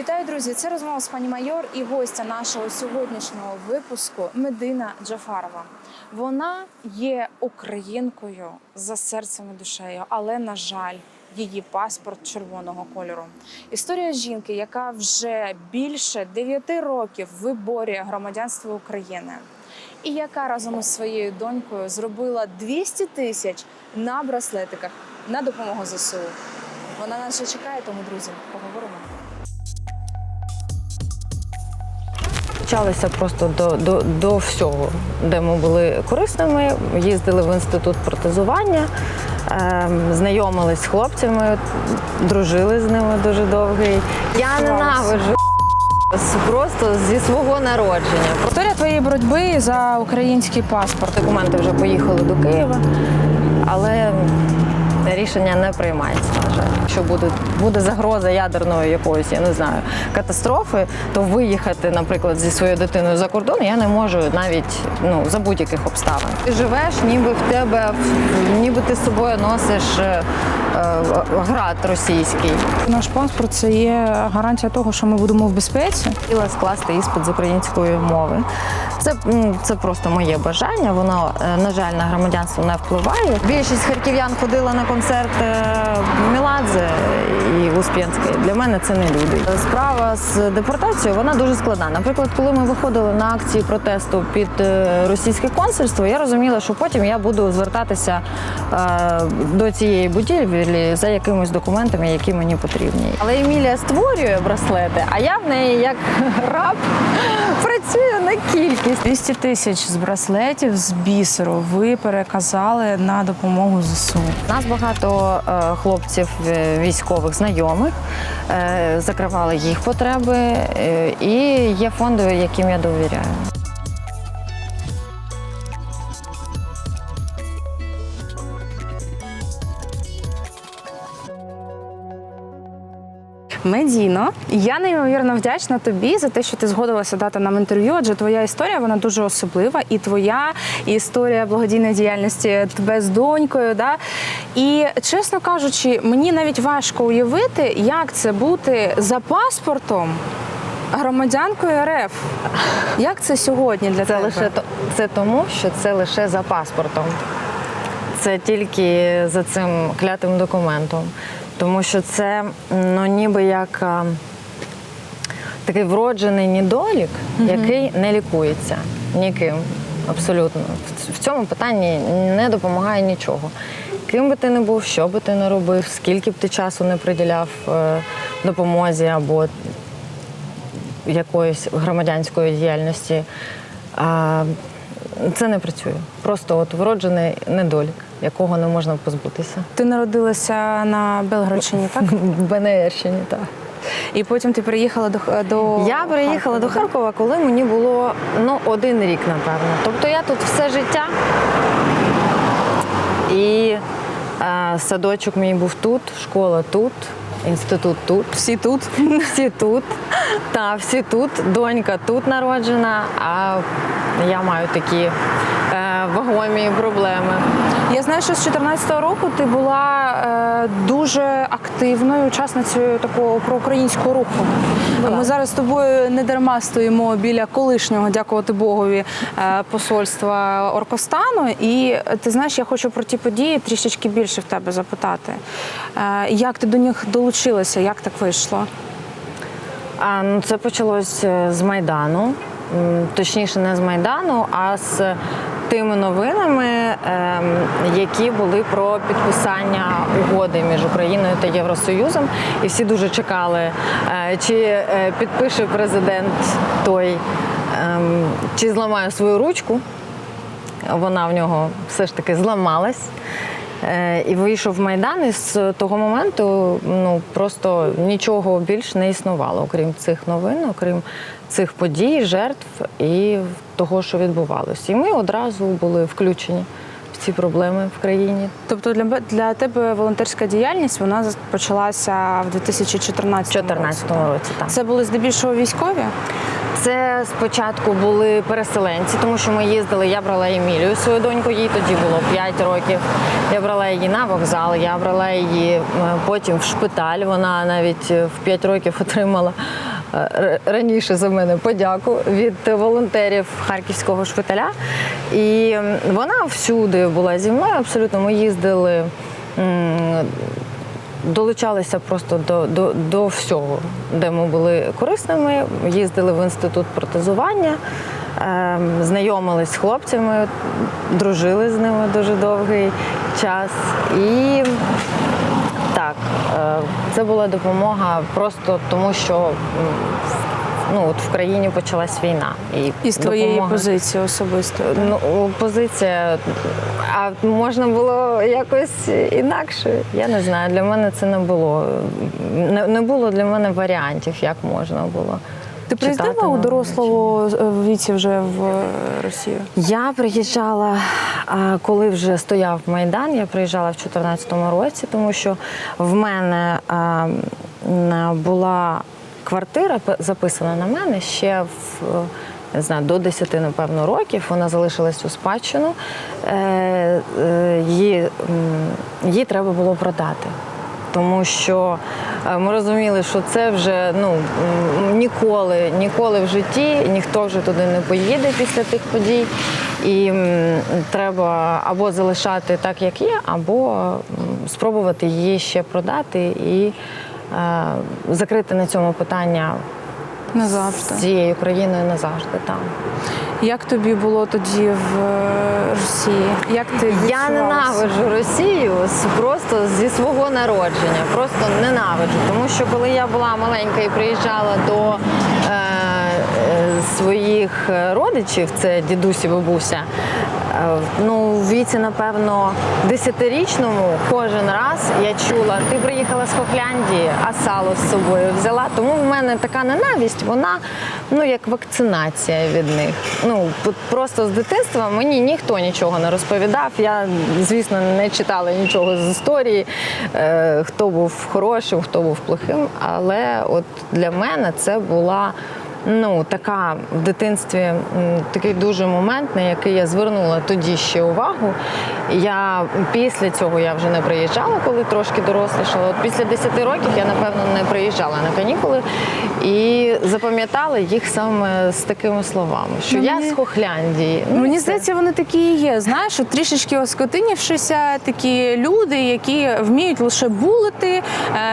Вітаю, друзі! Це розмова з пані майор і гостя нашого сьогоднішнього випуску Медина Джафарова. Вона є українкою за серцем і душею, але на жаль, її паспорт червоного кольору. Історія жінки, яка вже більше 9 років виборює громадянство України, і яка разом із своєю донькою зробила 200 тисяч на браслетиках на допомогу ЗСУ. Вона нас ще чекає, тому друзі, поговоримо. Вчалися просто до, до, до всього, де ми були корисними. Їздили в інститут протезування, ем, знайомились з хлопцями, дружили з ними дуже довгий. Я ненавиджу просто зі свого народження. Історія твоєї боротьби за український паспорт. Документи вже поїхали до Києва, рішення не приймається. На жаль, якщо буде, буде загроза ядерної якоїсь, я не знаю, катастрофи, то виїхати, наприклад, зі своєю дитиною за кордон я не можу навіть ну за будь-яких обставин. Ти живеш, ніби в тебе ніби ти з собою носиш е, град російський. Наш паспорт це є гарантія того, що ми будемо в безпеці. Хотіла скласти іспит з української мови. Це, це просто моє бажання. Воно, е, на жаль, на громадянство не впливає. Більшість харків'ян ходила на концерт е, Меладзе і Успенської. Для мене це не люди. Справа з депортацією вона дуже складна. Наприклад, коли ми виходили на акції протесту під е, російське консульство, я розуміла, що потім я буду звертатися е, до цієї будівлі за якимись документами, які мені потрібні. Але Емілія створює браслети, а я в неї як раб працюю на кількість. 200 тисяч з браслетів з бісеру ви переказали на допомогу ЗСУ. У нас багато е, хлопців е, військових знайомих, е, закривали їх потреби, і є фонди, яким я довіряю. Медіно, я неймовірно вдячна тобі за те, що ти згодилася дати нам інтерв'ю. Адже твоя історія вона дуже особлива, і твоя і історія благодійної діяльності тебе з донькою. Да? І чесно кажучи, мені навіть важко уявити, як це бути за паспортом громадянкою РФ. Як це сьогодні для Це тебе? лише це тому, що це лише за паспортом. Це тільки за цим клятим документом. Тому що це ну, ніби як а, такий вроджений недолік, який не лікується ніким. Абсолютно. В- В цьому питанні не допомагає нічого. Ким би ти не був, що би ти не робив, скільки б ти часу не приділяв е, допомозі або якоїсь громадянської діяльності. Це не працює. Просто от вроджений недолік, якого не можна позбутися. Ти народилася на Белгородщині, так? В БНРщині, так. І потім ти приїхала до до Я приїхала до Харкова, коли мені було ну, один рік, напевно. Тобто я тут все життя. І е, садочок мій був тут, школа тут, інститут тут. Всі тут. Всі тут. Та, всі тут. Донька тут народжена, а я маю такі вагомі проблеми. Я знаю, що з 2014 року ти була е, дуже активною учасницею такого проукраїнського руху. Ми зараз з тобою не дарма стоїмо біля колишнього, дякувати Богові, е, посольства Оркостану. І е, ти знаєш, я хочу про ті події трішечки більше в тебе запитати. Е, як ти до них долучилася? Як так вийшло? А, ну, це почалось з Майдану. Точніше, не з Майдану, а з тими новинами, ем, які були про підписання угоди між Україною та Євросоюзом. І всі дуже чекали, е, чи е, підпише президент той, ем, чи зламає свою ручку. Вона в нього все ж таки зламалась. Е, І вийшов Майдан, і з того моменту ну просто нічого більш не існувало, окрім цих новин, окрім цих подій, жертв і того, що відбувалося. І ми одразу були включені в ці проблеми в країні. Тобто для, для тебе волонтерська діяльність вона почалася в 2014 У 2014 році. Так. Це були здебільшого військові? Це спочатку були переселенці, тому що ми їздили. Я брала Емілію, свою доньку, їй тоді було 5 років. Я брала її на вокзал, я брала її е, потім в шпиталь. Вона навіть е, в 5 років отримала е, раніше за мене подяку від волонтерів харківського шпиталя. І вона всюди була зі мною. Абсолютно ми їздили. Долучалися просто до, до, до всього, де ми були корисними. Їздили в інститут протезування, ем, знайомились з хлопцями, дружили з ними дуже довгий час. І так, е, це була допомога просто тому, що ну, от в країні почалась війна. І Із твоєї допомога- позиції особисто. Ну, позиція, а можна було якось інакше. Я не знаю. Для мене це не було. Не, не було для мене варіантів, як можна було. Ти приїздила у на дорослого е, віці вже в е, Росію? Я приїжджала, а, коли вже стояв Майдан, я приїжджала в 2014 році, тому що в мене а, м, була квартира записана на мене ще в. е, Не знаю, до 10, напевно, років вона залишилась у спадщину. Е, е, її, її треба було продати. Тому що ми розуміли, що це вже ну ніколи, ніколи в житті ніхто вже туди не поїде після тих подій. І треба або залишати так, як є, або спробувати її ще продати і закрити на цьому питання Назавжди. з цією країною назавжди. Там. Як тобі було тоді в е, Росії? Як ти Я ненавиджу Росію просто зі свого народження. Просто ненавиджу. Тому що коли я була маленька і приїжджала до е, е, своїх е, родичів, це дідусь і бабуся. е, Ну, в віці, напевно, десятирічному кожен раз я чула, ти приїхала з Хохляндії, а сало з собою взяла. Тому в мене така ненависть, вона ну як вакцинація від них. Ну просто з дитинства мені ніхто нічого не розповідав. Я, звісно, не читала нічого з історії, е, хто був хорошим, хто був плохим. Але от для мене це була. Ну, така в дитинстві такий дуже момент, на який я звернула тоді ще увагу. Я після цього я вже не приїжджала, коли трошки дорослішала. От після 10 років я напевно не приїжджала на канікули і запам'ятала їх саме з такими словами, що Ну, я мені- з Хохляндії. Ну, Мені це- здається, вони такі і є. Знаєш, от трішечки оскотинівшися, такі люди, які вміють лише булити,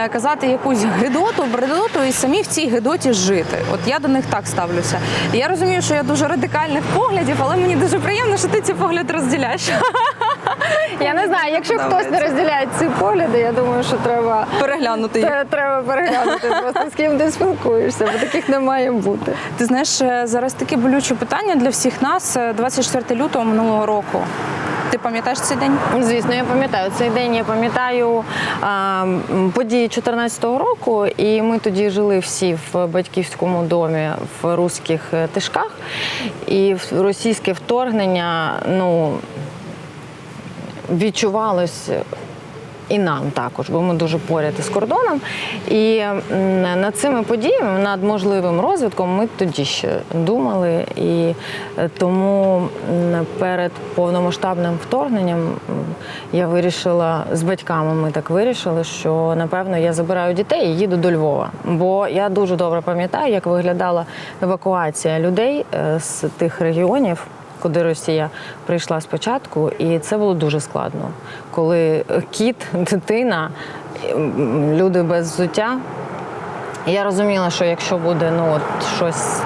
е, казати якусь гидоту, бредоту і самі в цій гидоті жити. От я до них так ставлюся. І я розумію, що я дуже радикальних поглядів, але мені дуже приємно, що ти ці погляди розділяєш. я не знаю, якщо хтось не розділяє ці погляди, я думаю, що треба. Переглянути їх. Треба переглянути просто з ким ти спілкуєшся, бо таких не має бути. Ти знаєш, е, зараз таке болюче питання для всіх нас. Е, 24 лютого минулого року. Ти пам'ятаєш цей день? Звісно, я пам'ятаю цей день. Я пам'ятаю події 14-го року, і ми тоді жили всі в батьківському домі в руських е, тишках. І російське вторгнення ну, відчувалось. І нам також, бо ми дуже поряд із кордоном. І над цими подіями, над можливим розвитком, ми тоді ще думали. І е, тому перед повномасштабним вторгненням я вирішила з батьками. Ми так вирішили, що напевно я забираю дітей і їду до Львова. Бо я дуже добре пам'ятаю, як виглядала евакуація людей е, з тих регіонів куди Росія прийшла спочатку, і це було дуже складно. Коли кіт, дитина, люди без взуття. Я розуміла, що якщо буде ну от щось.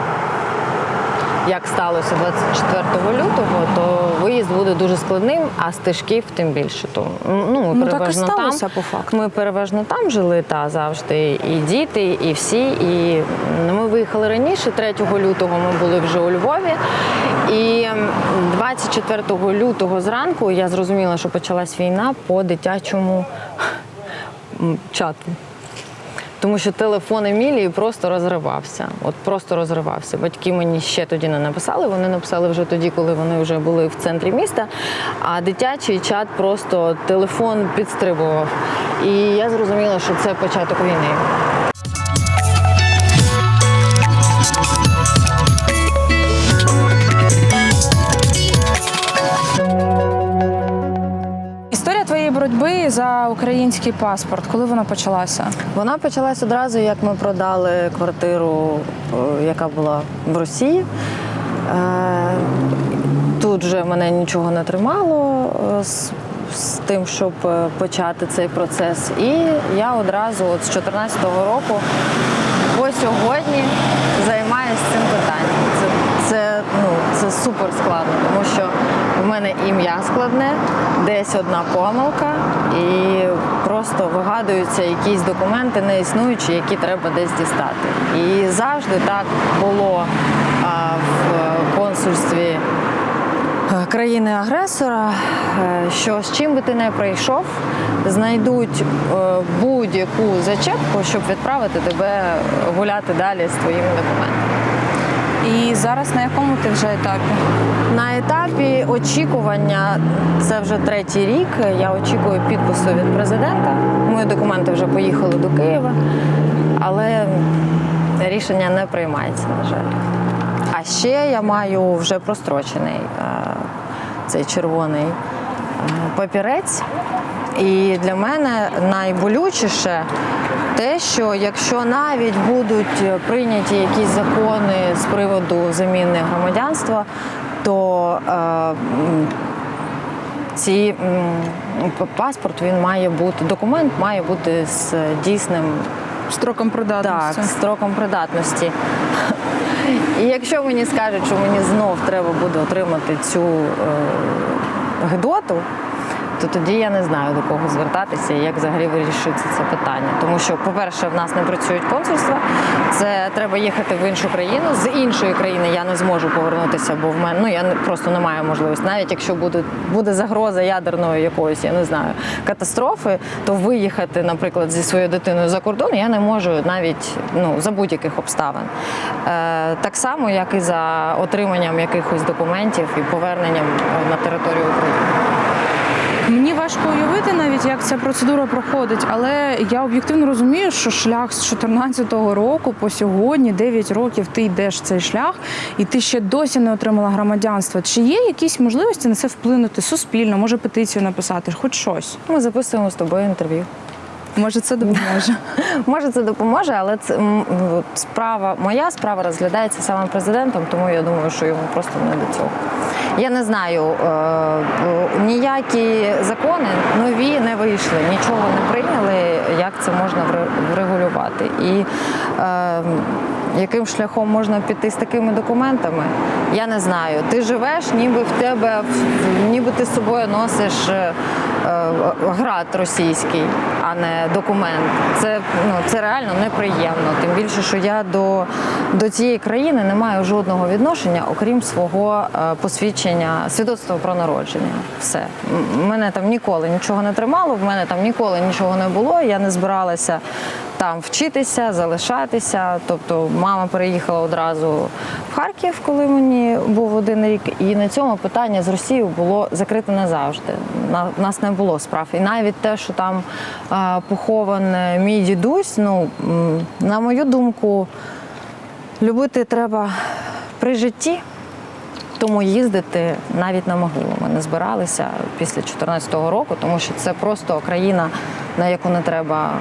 Як сталося 24 лютого, то виїзд буде дуже складним, а стежків тим більше. То ну ми Ну, так і переважно сталося, там. по факту. Ми переважно там жили та завжди, і діти, і всі. І ми виїхали раніше. 3 лютого ми були вже у Львові. І м, 24 лютого зранку я зрозуміла, що почалась війна по дитячому чату. Тому що телефон Емілії просто розривався. От просто розривався. Батьки мені ще тоді не написали. Вони написали вже тоді, коли вони вже були в центрі міста. А дитячий чат просто телефон підстрибував. І я зрозуміла, що це початок війни. Український паспорт? Коли вона почалася? Вона почалась одразу, як ми продали квартиру, е, яка була в Росії. Е, Тут вже мене нічого не тримало е, з, з тим, щоб почати цей процес. І я одразу от з 2014 року по сьогодні займаюся цим питанням. Це, це, ну, це супер складно, тому що в мене ім'я складне, десь одна помилка, і просто вигадуються якісь документи неіснуючі, які треба десь дістати. І завжди так було в консульстві е, країни-агресора, е, що з чим би ти не прийшов, знайдуть е, будь-яку зачепку, щоб відправити тебе гуляти далі з твоїми документами. І зараз на якому ти вже етапі? На етапі очікування, це вже третій рік. Я очікую підпису від президента. Мої документи вже поїхали до Києва, але рішення не приймається, на жаль. А ще я маю вже прострочений е, цей червоний е, папірець. І для мене найболючіше те, що якщо навіть будуть прийняті якісь закони з приводу заміни громадянства, то е, ці паспорт він має бути, документ має бути з дійсним Строком так, придатності. строком придатності. І якщо мені скажуть, що мені знов треба буде отримати цю е, гидоту, то тоді я не знаю до кого звертатися і як взагалі вирішиться це питання. Тому що, по-перше, в нас не працюють консульства. Це треба їхати в іншу країну. З іншої країни я не зможу повернутися, бо в мене ну я просто не маю можливості. Навіть якщо буде, буде загроза ядерної якоїсь, я не знаю, катастрофи, то виїхати, наприклад, зі своєю дитиною за кордон я не можу навіть ну за будь-яких обставин. Е, так само, як і за отриманням якихось документів і поверненням е, на територію України. Важко уявити навіть, як ця процедура проходить, але я об'єктивно розумію, що шлях з 2014 року по сьогодні, 9 років, ти йдеш цей шлях, і ти ще досі не отримала громадянство. Чи є якісь можливості на це вплинути суспільно? Може петицію написати, хоч щось? Ми записуємо з тобою інтерв'ю. Може, це допоможе. Може, це допоможе, але це м, справа, моя справа розглядається самим президентом, тому я думаю, що йому просто не до цього. Я не знаю, е, е, ніякі закони нові не вийшли, нічого не прийняли, як це можна вре- врегулювати. І е, яким шляхом можна піти з такими документами, я не знаю. Ти живеш, ніби в тебе ніби ти з собою носиш е, град російський, а не документ. Це ну це реально неприємно. Тим більше, що я до, до цієї країни не маю жодного відношення, окрім свого е, посвідчення, свідоцтва про народження. Все мене там ніколи нічого не тримало, в мене там ніколи нічого не було. Я не збиралася там вчитися, залишатися. Тобто, мама переїхала одразу в Харків, коли мені був один рік, і на цьому питання з Росією було закрите назавжди. На нас не було справ. І навіть те, що там похований мій дідусь, ну на мою думку, любити треба при житті. Тому їздити навіть на могилу ми не збиралися після 2014 року, тому що це просто країна, на яку не треба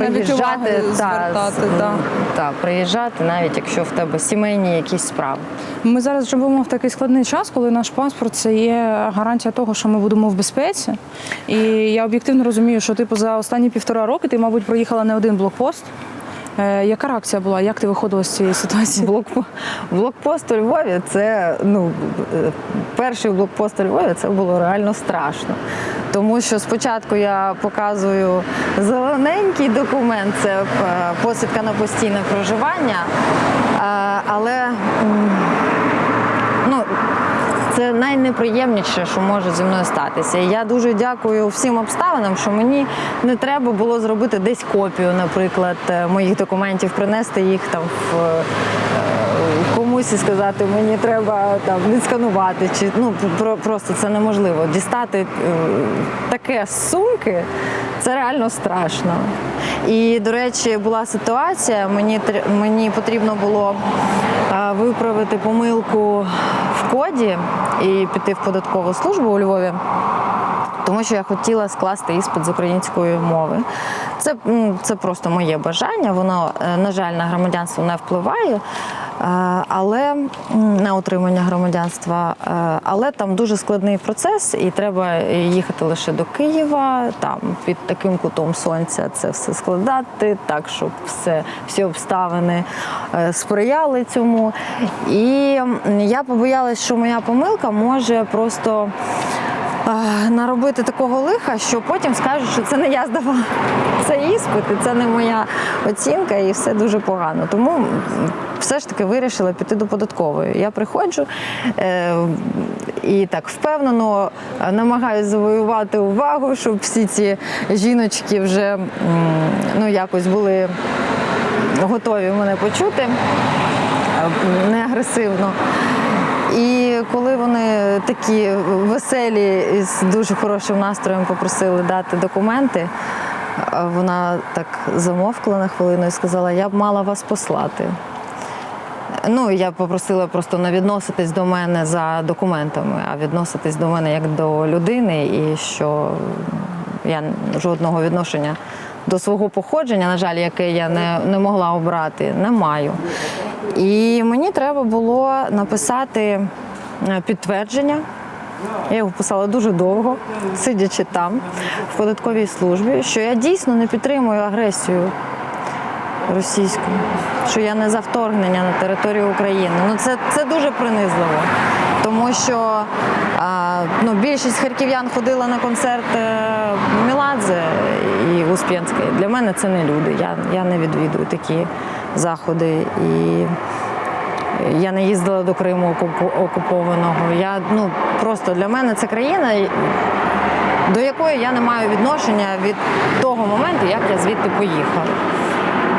Навіть та, звертати, з- та, приїжджати, навіть якщо в тебе сімейні якісь справи. Ми зараз живемо в такий складний час, коли наш паспорт це є гарантія того, що ми будемо в безпеці. І я об'єктивно розумію, що типу за останні півтора роки ти, мабуть, проїхала не один блокпост. Е, яка реакція була? Як ти виходила з цієї ситуації? Блокпо- Блокпост у Львові це ну е, перший блокпост у Львові це було реально страшно. Тому що спочатку я показую зелененький документ, це е, посвідка на постійне проживання. Але ну, це найнеприємніше, що може зі мною статися. Я дуже дякую всім обставинам, що мені не треба було зробити десь копію, наприклад, е, моїх документів, принести їх там в. е, Комусь і сказати, мені треба там відсканувати, чи ну про, просто це неможливо. Дістати е, таке з сумки це реально страшно. І, до речі, була ситуація, мені, мені потрібно було е, виправити помилку в коді і піти в податкову службу у Львові. тому що я хотіла скласти іспит з української мови. Це, це просто моє бажання. Воно, е, на жаль, на громадянство не впливає. Але на отримання громадянства, але там дуже складний процес, і треба їхати лише до Києва, там під таким кутом сонця це все складати, так щоб все, всі обставини е, сприяли цьому. І я побоялась, що моя помилка може просто наробити такого лиха, що потім скажуть, що це не я здавала. Це іспит, і це не моя оцінка, і все дуже погано. Тому все ж таки вирішила піти до податкової. Я приходжу е, і так впевнено е, намагаюся завоювати увагу, щоб всі ці жіночки вже ну, якось були готові мене почути е, не агресивно. І коли вони такі веселі і з дуже хорошим настроєм попросили дати документи, вона так замовкла на хвилину і сказала: Я б мала вас послати. Ну, я попросила просто не відноситись до мене за документами, а відноситись до мене як до людини, і що я жодного відношення до свого походження, на жаль, яке я не, не могла обрати, не маю. І мені треба було написати підтвердження. Я його писала дуже довго, сидячи там, в податковій службі, що я дійсно не підтримую агресію російську, що я не за вторгнення на територію України. Ну це, це дуже принизливо. Тому що а, ну, більшість харків'ян ходила на концерт е, Міладзе і Успенської. Для мене це не люди. Я, я не відвідую такі заходи. І я не їздила до Криму окупованого. Я ну просто для мене це країна, до якої я не маю відношення від того моменту, як я звідти поїхала.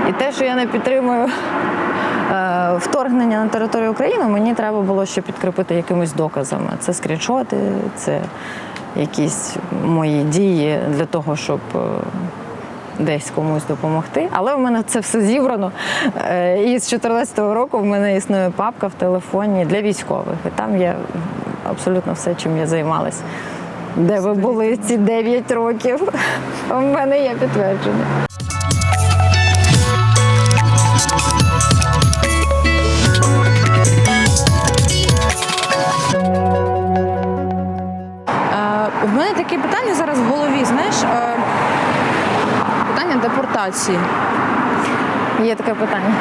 І те, що я не підтримую е, вторгнення на територію України, мені треба було ще підкріпити якимись доказами. Це скріншоти, це якісь мої дії для того, щоб. Е, Десь комусь допомогти, але в мене це все зібрано. Е, І з 2014 року в мене існує папка в телефоні для військових. І там є абсолютно все, чим я займалась. Де ви були ці 9 років? У мене є підтвердження. Е, в мене таке питання зараз в голові, знаєш, е, депортації. Є таке питання.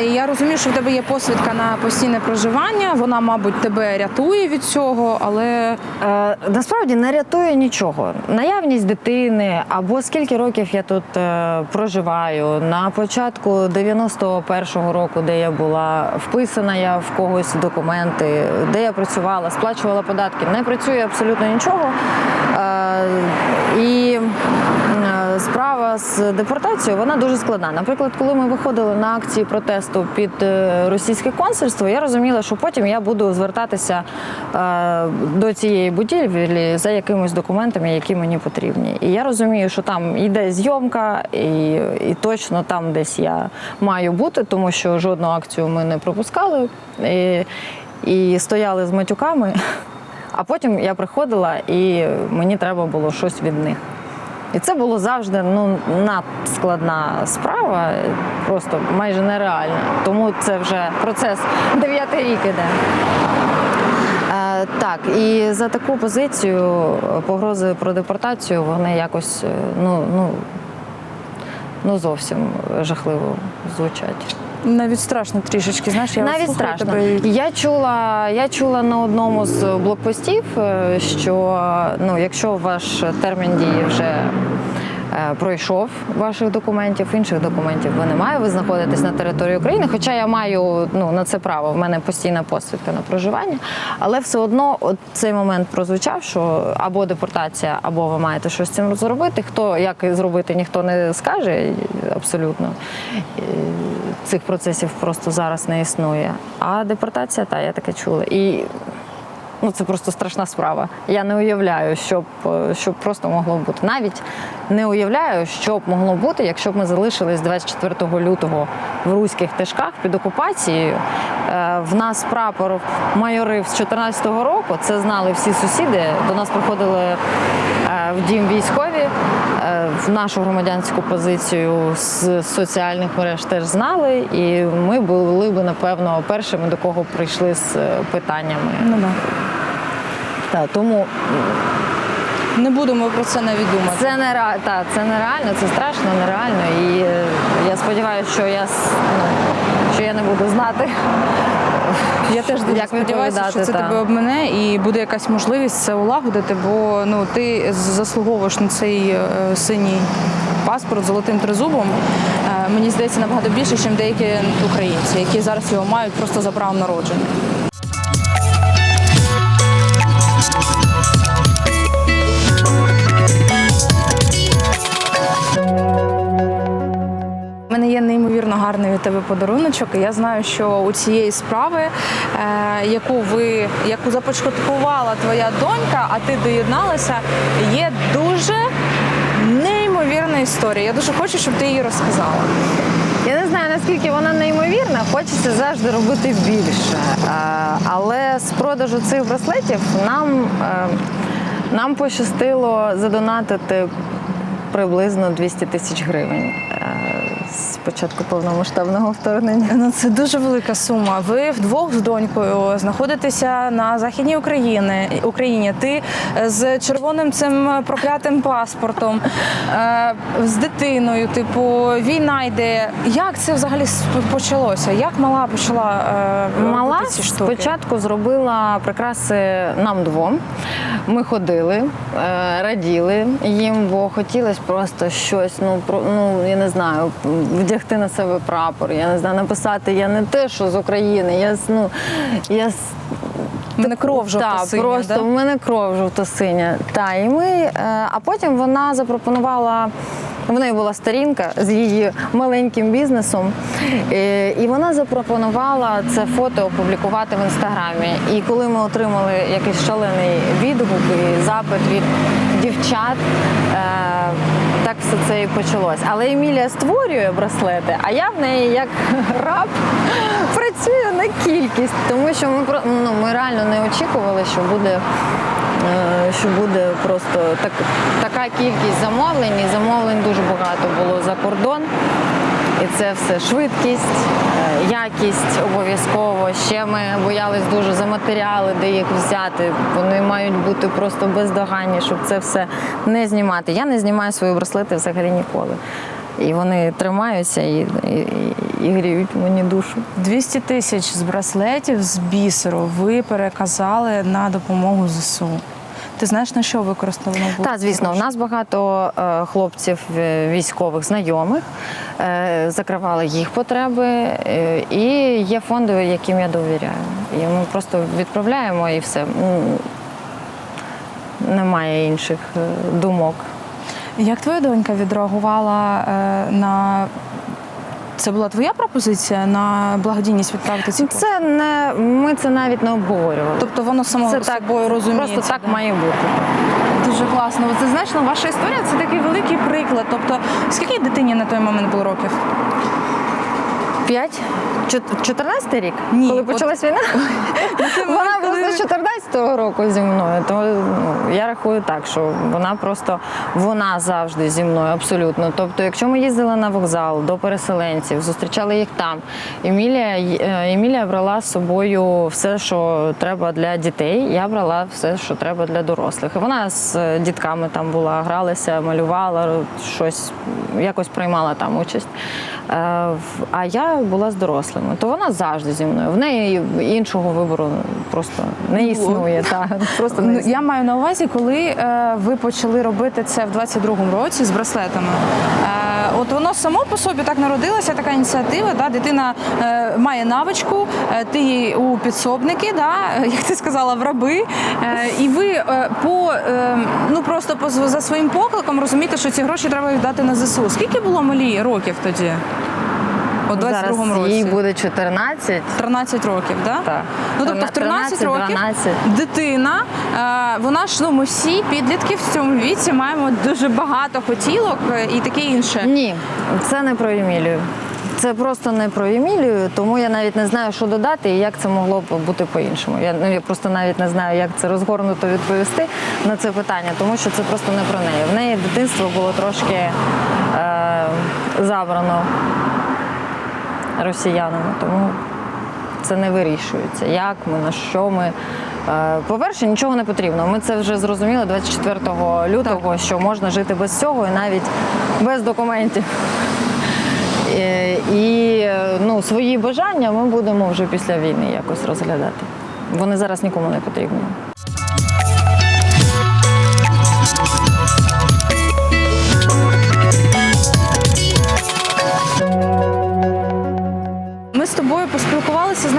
Я розумію, що в тебе є посвідка на постійне проживання, вона, мабуть, тебе рятує від цього, але Е, насправді не рятує нічого. Наявність дитини або скільки років я тут е, проживаю. На початку 91-го року, де я була вписана я в когось документи, де я працювала, сплачувала податки, не працює абсолютно нічого. Е, і справа з депортацією вона дуже складна. Наприклад, коли ми виходили на акції протесту під е, російське консульство, я розуміла, що потім я буду звертатися е, до цієї будівлі за якимись документами, які мені потрібні. І я розумію, що там йде зйомка, і, і точно там десь я маю бути, тому що жодну акцію ми не пропускали і, і стояли з матюками. А потім я приходила і мені треба було щось від них. І це було завжди ну, надскладна справа, просто майже нереальна. Тому це вже процес дев'ятий рік іде. Е, так, і за таку позицію е, погрози про депортацію вони якось е, ну, ну, ну зовсім жахливо звучать. Навіть страшно трішечки. Знаєш, я Навіть страшно. тебе Я чула, я чула на одному з блокпостів, е, що ну, якщо ваш термін дії вже е, пройшов ваших документів, інших документів ви не маєте, ви знаходитесь на території України. Хоча я маю ну, на це право, в мене постійна посвідка на проживання, але все одно от цей момент прозвучав, що або депортація, або ви маєте щось з цим зробити. Хто як зробити, ніхто не скаже абсолютно. Е, Цих процесів просто зараз не існує. А депортація, та я таке чула. І ну, це просто страшна справа. Я не уявляю, що е, що просто могло бути. Навіть не уявляю, що б могло бути, якщо б ми залишились 24 лютого в руських тишках під окупацією. Е, В нас прапор майорив з 14-го року. Це знали всі сусіди. До нас приходили е, в дім військові. Е, В нашу громадянську позицію з соціальних мереж теж знали, і ми були б напевно першими, до кого прийшли з е, питаннями. Ну да. Та, тому Не будемо про це навіть думати. це не та, це нереально, це страшно, нереально. І е, я сподіваюся, що я ну, що я не буду знати. Я теж дуже Як сподіваюся, що це та. тебе обмене і буде якась можливість це улагодити, бо ну ти заслуговуєш на цей е, синій паспорт з золотим тризубом. Е, мені здається, набагато більше, ніж деякі українці, які зараз його мають просто за правом народження. Гарний від тебе подаруночок. І я знаю, що у цієї справи, е, яку ви яку започаткувала твоя донька, а ти доєдналася, є дуже неймовірна історія. Я дуже хочу, щоб ти її розказала. Я не знаю наскільки вона неймовірна, хочеться завжди робити більше. Е, Але з продажу цих браслетів нам, е, нам пощастило задонатити приблизно 200 тисяч гривень початку повномасштабного вторгнення. Ну це дуже велика сума. Ви вдвох з донькою знаходитеся на західній Україні. Україні. Ти з червоним цим проклятим паспортом, е, з дитиною. Типу, війна йде. Як це взагалі почалося? Як мала почала е, Мала ці штуки? спочатку зробила прикраси нам двом. Ми ходили, е, раділи їм, бо хотілося просто щось, ну про ну я не знаю, вдягти на себе прапор. Я не знаю, написати я не те, що з України. Я ну я У мене кров жовта так, синя, просто да? в мене кров жовто-синя. Та, і ми, е, а потім вона запропонувала. В неї була сторінка з її маленьким бізнесом, е, і вона запропонувала це фото опублікувати в інстаграмі. І коли ми отримали якийсь шалений відгук і запит від дівчат, е, так все це і почалось. Але Емілія створює браслети, а я в неї як раб працюю на кількість, тому що ми ну, ми реально не очікували, що буде. е, Що буде просто так, така кількість замовлень, і замовлень дуже багато було за кордон. І це все швидкість, е, якість обов'язково. Ще ми боялись дуже за матеріали, де їх взяти. Вони мають бути просто бездоганні, щоб це все не знімати. Я не знімаю свої браслети взагалі ніколи. І вони тримаються і, і, і, гріють мені душу. 200 тисяч з браслетів з бісеру ви переказали на допомогу ЗСУ. Ти знаєш на що використано було? Так, звісно, у нас багато е, хлопців е, військових знайомих е, закривали їх потреби, е, і є фонди, яким я довіряю. І ми просто відправляємо і все. Немає інших е, думок. Як твоя донька відреагувала е, на це була твоя пропозиція на благодійність відправити ці кошти? Це не ми це навіть не обговорювали. Тобто воно само це так собою розуміється. Просто так да? має бути. Дуже класно. Це знаєш, ну, ваша історія це такий великий приклад. Тобто, скільки дитині на той момент було років? П'ять? Чот- 14 рік? Ні, Коли от- почалась війна? вона просто з 14-го року зі мною. То ну, я рахую так, що вона просто вона завжди зі мною, абсолютно. Тобто, якщо ми їздили на вокзал до переселенців, зустрічали їх там. Емілія, е, Емілія брала з собою все, що треба для дітей. Я брала все, що треба для дорослих. І вона з е, дітками там була, гралася, малювала, щось якось приймала там участь. Е, А я була з дорослими, то вона завжди зі мною. В неї іншого вибору просто не існує. Та, просто не Ну, існує. я маю на увазі, коли е, ви почали робити це в 22-му році з браслетами. Е, от воно само по собі так народилася, така ініціатива. Да? Дитина е, має навичку, е, ти їй у підсобники, да? як ти сказала, в раби. Е, і ви е, по е, ну просто по за своїм покликом розумієте, що ці гроші треба віддати на ЗСУ. Скільки було малі років тоді? У 22-му році. їй буде 14. 13 років, да? Так. Ну тобто в 13 років 12. дитина, е, вона ж ну ми всі підлітки в цьому віці маємо дуже багато хотілок е, і таке інше. Ні, це не про Емілію. Це просто не про Емілію, тому я навіть не знаю, що додати і як це могло б бути по-іншому. Я, ну, я просто навіть не знаю, як це розгорнуто відповісти на це питання, тому що це просто не про неї. В неї дитинство було трошки е, забрано росіянами, тому це не вирішується. Як ми, на що ми. Е, По-перше, нічого не потрібно. Ми це вже зрозуміли 24 лютого, що можна жити без цього і навіть без документів. Е, І ну, свої бажання ми будемо вже після війни якось розглядати. Вони зараз нікому не потрібні.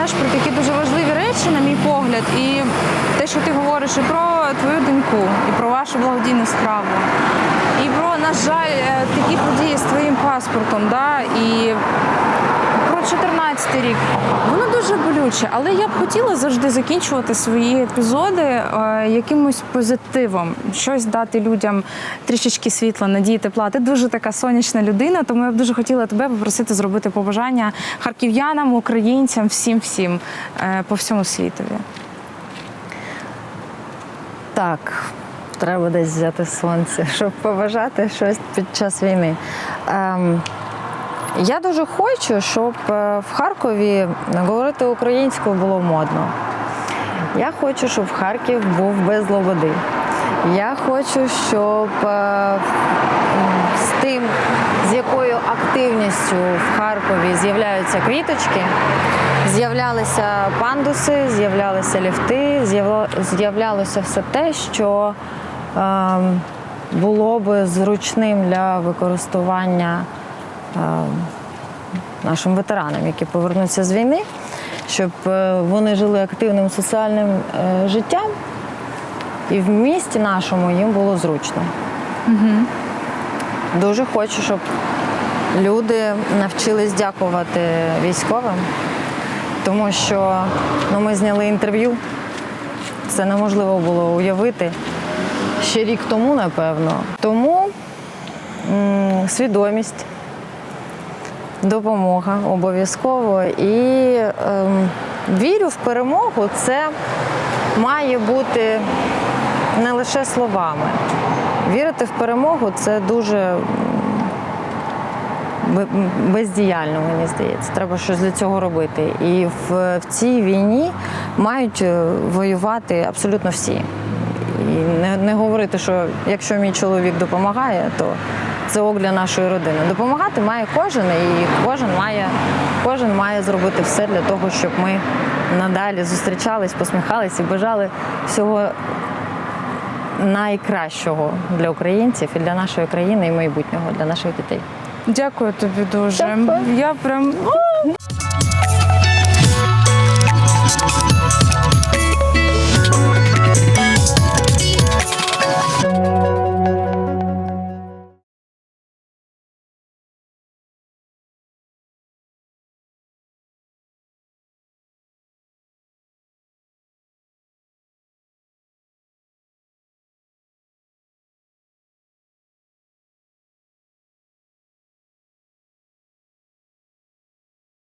Знаєш, про такі дуже важливі речі, на мій погляд, і те, що ти говориш і про твою доньку, і про вашу благодійну справу, і про, на жаль, е, такі події з твоїм паспортом, да, і про 14 рік. Воно дуже болюче, але я б хотіла завжди закінчувати свої епізоди е, якимось позитивом, щось дати людям трішечки світла, надії, тепла. Ти дуже така сонячна людина, тому я б дуже хотіла тебе попросити зробити побажання харків'янам, українцям, всім всім е, по всьому світові. Так, треба десь взяти сонце, щоб побажати щось під час війни. Ем, я дуже хочу, щоб е, в Харкові говорити українською було модно. Я хочу, щоб Харків був без лободи. Я хочу, щоб е, з тим, з якою активністю в Харкові з'являються квіточки, з'являлися пандуси, з'являлися ліфти, з'являлося все те, що е, було би зручним для використання нашим ветеранам, які повернуться з війни, щоб е, вони жили активним соціальним е, життям, і в місті нашому їм було зручно. Дуже хочу, щоб люди навчились дякувати військовим, тому що ну, ми зняли інтерв'ю. Це неможливо було уявити ще рік тому, напевно. Тому м, свідомість, допомога обов'язково. І ем, вірю в перемогу. Це має бути не лише словами. Вірити в перемогу це дуже бездіяльно, мені здається. Треба щось для цього робити. І в, в цій війні мають е, воювати абсолютно всі. І не, не говорити, що якщо мій чоловік допомагає, то це ок для нашої родини. Допомагати має кожен, і кожен має, кожен має зробити все для того, щоб ми надалі зустрічались, посміхались і бажали всього найкращого для українців і для нашої країни і майбутнього для наших дітей. Дякую тобі дуже. Дякую. Я прям.